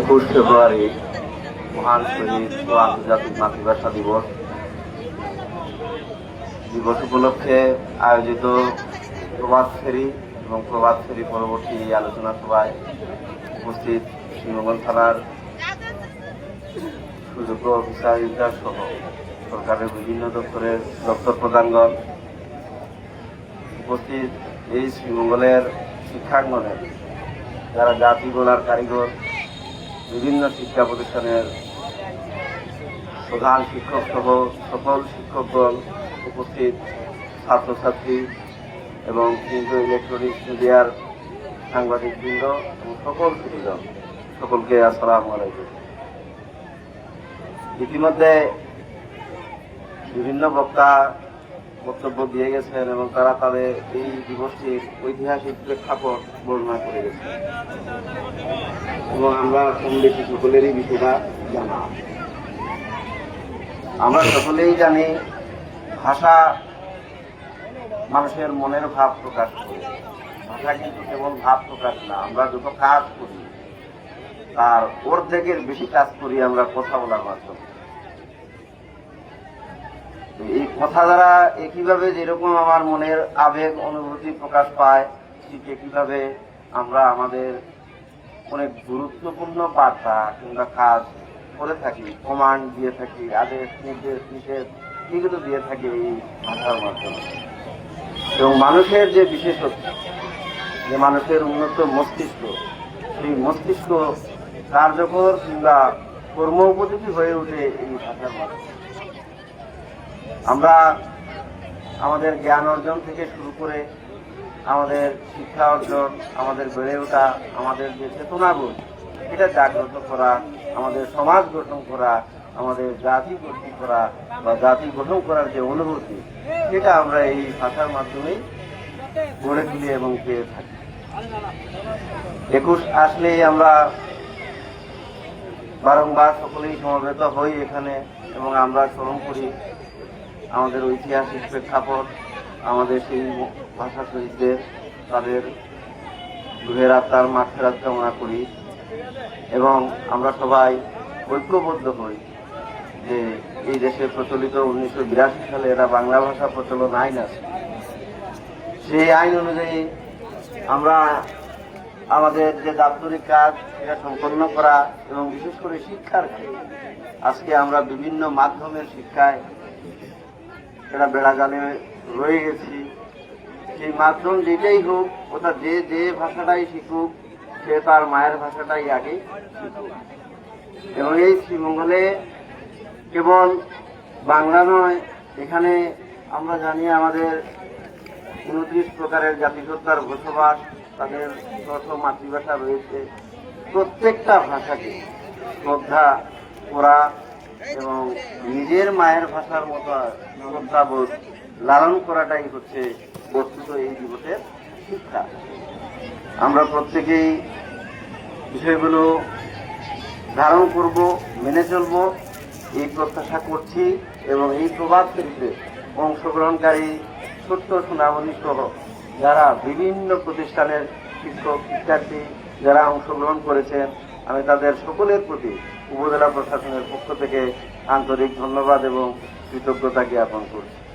একুশ ফেব্রুয়ারি মহান শহীদ ও আন্তর্জাতিক মাতৃভাষা দিবস। দিবস উপলক্ষে আয়োজিত প্রভাত ফেরি এবং প্রভাত ফেরি পরবর্তী আলোচনা সভায় উপস্থিত শ্রীমঙ্গল থানার সুযোগ্য অফিসার ইনচার্জ সহ সরকারের বিভিন্ন দপ্তরের দপ্তর প্রধানগণ উপস্থিত এই শ্রীমঙ্গলের শিক্ষাঙ্গনের যারা জাতি গোলার কারিগর বিভিন্ন শিক্ষা প্রতিষ্ঠানের প্রধান শিক্ষক সহ সকল শিক্ষকগণ উপস্থিত, ছাত্রছাত্রী এবং কিন্তু ইলেকট্রনিক্স মিডিয়ার সাংবাদিকবৃন্দ এবং সকল সুবিধা সকলকে আসসালাম আলাইকুম। ইতিমধ্যে বিভিন্ন বক্তা বক্তব্য দিয়ে গেছেন এবং তারা তাদের এই দিবসটির ঐতিহাসিক প্রেক্ষাপট বর্ণনা করে গেছেন। এবং আমরা কম বেশি সকলেরই বিষয়টা জানা। আমরা সকলেই জানি ভাষা মানুষের মনের ভাব প্রকাশ করে। ভাষা কিন্তু কেবল ভাব প্রকাশ না, আমরা যত কাজ করি, তার অর্ধেকের বেশি কাজ করি আমরা কথা বলার মাধ্যমে। এই কথা দ্বারা একইভাবে যেরকম আমার মনের আবেগ, অনুভূতি প্রকাশ পায়, ঠিক একইভাবে আমরা আমাদের অনেক গুরুত্বপূর্ণ বার্তা কিংবা কাজ করে থাকি, কমান্ড দিয়ে থাকি, আদেশ, নির্দেশ, নিষেধ এগুলো দিয়ে থাকি এই ভাষার মাধ্যমে। এবং মানুষের যে বিশেষত্ব, যে মানুষের উন্নত মস্তিষ্ক, সেই মস্তিষ্ক কার্যকর কিংবা কর্ম উপযোগী হয়ে ওঠে এই ভাষার মাধ্যমে। আমরা আমাদের জ্ঞান অর্জন থেকে শুরু করে আমাদের শিক্ষা অর্জন, আমাদের বেড়ে ওঠা, আমাদের যে চেতনাবোধ, এটা জাগ্রত করা, আমাদের সমাজ গঠন করা, আমাদের জাতি গঠন করা বা জাতি গঠন করার যে অনুভূতি সেটা আমরা এই ভাষার মাধ্যমেই গড়ে তুলি এবং পেয়ে থাকি। একুশ আসলেই আমরা বারংবার সকলেই সমবেত হই এখানে এবং আমরা স্মরণ করি আমাদের ঐতিহাসিক প্রেক্ষাপট, আমাদের সেই ভাষা শহীদদের তাদের গৃহের আত্মার মাঠেরাত কামনা করি এবং আমরা সবাই ঐক্যবদ্ধ হই যে এই দেশে প্রচলিত উনিশশো বিরাশি সালে এরা বাংলা ভাষা প্রচলন আইন আছে। সেই আইন অনুযায়ী আমরা আমাদের যে দাপ্তরিক কাজ, সেটা সম্পন্ন করা এবং বিশেষ করে শিক্ষার ক্ষেত্রে আজকে আমরা বিভিন্ন মাধ্যমের শিক্ষায় এরা বেড়াগানে রয়ে গেছি। সেই মাধ্যম যেটাই হোক, ওটা যে যে ভাষাটাই শিখুক, সে তার মায়ের ভাষাটাই আগে শিখুক। এবং এই শ্রীমঙ্গলে কেবল বাংলা নয়, এখানে আমরা জানি আমাদের উনত্রিশ প্রকারের জাতিসত্তার বসবাস, তাদের দশ মাতৃভাষা রয়েছে, প্রত্যেকটা ভাষাকে শ্রদ্ধা করা এবং নিজের মায়ের ভাষার মতো শ্রদ্ধাবোধ লালন করাটাই হচ্ছে বস্তুত এই দিবসের শিক্ষা। আমরা প্রত্যেকেই বিষয়গুলো ধারণ করব, মেনে চলব, এই প্রত্যাশা করছি এবং এই প্রভাব ফেরিতে অংশগ্রহণকারী ছোট্ট সোনামণি সহ যারা বিভিন্ন প্রতিষ্ঠানের শিক্ষক, শিক্ষার্থী যারা অংশগ্রহণ করেছেন আমি তাদের সকলের প্রতি উপজেলা প্রশাসনের পক্ষ থেকে আন্তরিক ধন্যবাদ এবং কৃতজ্ঞতা জ্ঞাপন করছি।